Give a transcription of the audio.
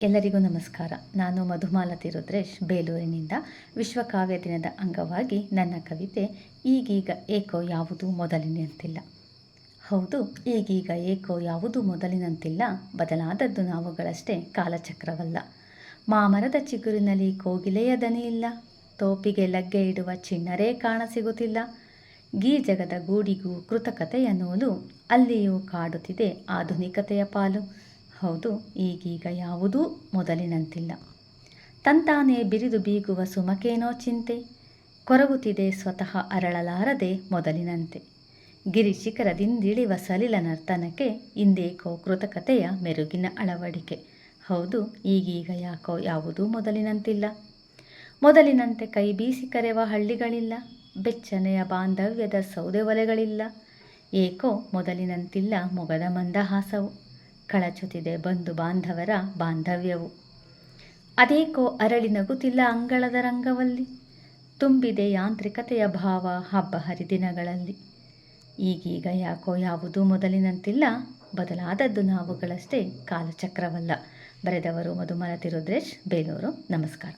ಎಲ್ಲರಿಗೂ ನಮಸ್ಕಾರ. ನಾನು ಮಧುಮಾಲತಿ ರುದ್ರೇಶ್, ಬೇಲೂರಿನಿಂದ ವಿಶ್ವಕಾವ್ಯ ದಿನದ ಅಂಗವಾಗಿ ನನ್ನ ಕವಿತೆ, ಈಗೀಗ ಏಕೋ ಯಾವುದು ಮೊದಲಿನಂತಿಲ್ಲ. ಹೌದು, ಈಗೀಗ ಏಕೋ ಯಾವುದೂ ಮೊದಲಿನಂತಿಲ್ಲ, ಬದಲಾದದ್ದು ನಾವುಗಳಷ್ಟೇ ಕಾಲಚಕ್ರವಲ್ಲ. ಮಾಮರದ ಚಿಗುರಿನಲ್ಲಿ ಕೋಗಿಲೆಯ ದನಿಯಿಲ್ಲ ತೋಪಿಗೆ ಲಗ್ಗೆ ಇಡುವ ಚಿಣ್ಣರೇ ಕಾಣಸಿಗುತ್ತಿಲ್ಲ ಗೀ ಜಗದ ಗೂಡಿಗೂ ಕೃತಕತೆಯ ನೂಲು, ಅಲ್ಲಿಯೂ ಕಾಡುತ್ತಿದೆ ಆಧುನಿಕತೆಯ ಪಾಲು. ಹೌದು, ಈಗೀಗ ಯಾವುದೂ ಮೊದಲಿನಂತಿಲ್ಲ. ತಂತಾನೇ ಬಿರಿದು ಬೀಗುವ ಸುಮಕೇನೋ ಚಿಂತೆ, ಕೊರಗುತ್ತಿದೆ ಸ್ವತಃ ಅರಳಲಾರದೆ ಮೊದಲಿನಂತೆ. ಗಿರಿ ಶಿಖರದಿಂದಿಳಿವ ಸಲಿಲ ನರ್ತನಕ್ಕೆ ಇಂದೇಕೋ ಕೃತಕತೆಯ ಮೆರುಗಿನ ಅಳವಡಿಕೆ. ಹೌದು, ಈಗೀಗ ಯಾಕೋ ಯಾವುದೂ ಮೊದಲಿನಂತಿಲ್ಲ. ಮೊದಲಿನಂತೆ ಕೈ ಬೀಸಿ ಕರೆವ ಹಳ್ಳಿಗಳಿಲ್ಲ, ಬೆಚ್ಚನೆಯ ಬಾಂಧವ್ಯದ ಸೌದೆ ಒಲೆಗಳಿಲ್ಲ. ಏಕೋ ಮೊದಲಿನಂತಿಲ್ಲ ಮೊಗದ ಮಂದಹಾಸವು. ಕಳಚುತ್ತಿದೆ ಬಂಧು ಬಾಂಧವರ ಬಾಂಧವ್ಯವು. ಅದೇಕೋ ಅರಳಿ ನಗುತ್ತಿಲ್ಲ ಅಂಗಳದ ರಂಗವಲ್ಲಿ. ತುಂಬಿದೆ ಯಾಂತ್ರಿಕತೆಯ ಭಾವ ಹಬ್ಬ ಹರಿದಿನಗಳಲ್ಲಿ. ಈಗೀಗ ಯಾಕೋ ಯಾವುದೂ ಮೊದಲಿನಂತಿಲ್ಲ, ಬದಲಾದದ್ದು ನಾವುಗಳಷ್ಟೇ ಕಾಲಚಕ್ರವಲ್ಲ. ಬರೆದವರು ಮಧುಮಲತಿ ತಿರುದ್ರೇಶ್ ಬೇಲೂರು. ನಮಸ್ಕಾರ.